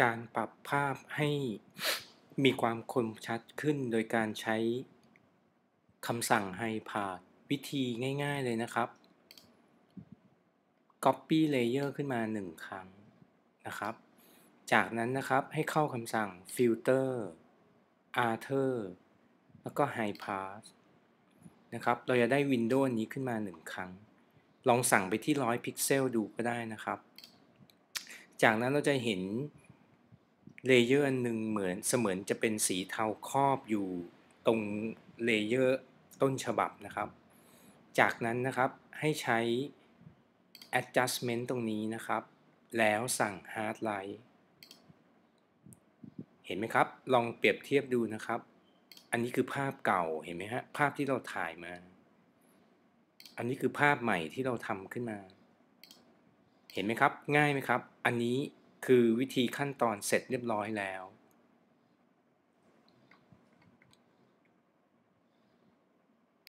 การปรับภาพให้มีความคมชัดขึ้นโดยการใช้คำสั่ง Hide วิธีง่าย ๆ เลยนะครับ Copy Layer ขึ้นมา 1 ครั้งนะครับ จากนั้นนะครับให้เข้าคำสั่ง Filter Alter แล้วก็ High Pass นะครับ เราจะได้วินโดว์นี้ขึ้นมา 1 ครั้ง ลองสั่งไปที่ 100 พิกเซลดูก็ได้นะครับ จากนั้นเราจะเห็น เลเยอร์อันหนึ่งเหมือนเสมือนจะเป็นสีเทาครอบอยู่ตรงเลเยอร์ต้นฉบับนะครับ จากนั้นนะครับให้ใช้ adjustment ตรงนี้นะครับ แล้วสั่ง hard light เห็นไหมครับ ลองเปรียบเทียบดูนะครับ อันนี้คือภาพเก่าเห็นไหมฮะภาพที่เราถ่ายมา อันนี้คือภาพใหม่ที่เราทำขึ้นมา เห็นไหมครับ ง่ายไหมครับ อันนี้ คือวิธีขั้นตอนเสร็จเรียบร้อยแล้ว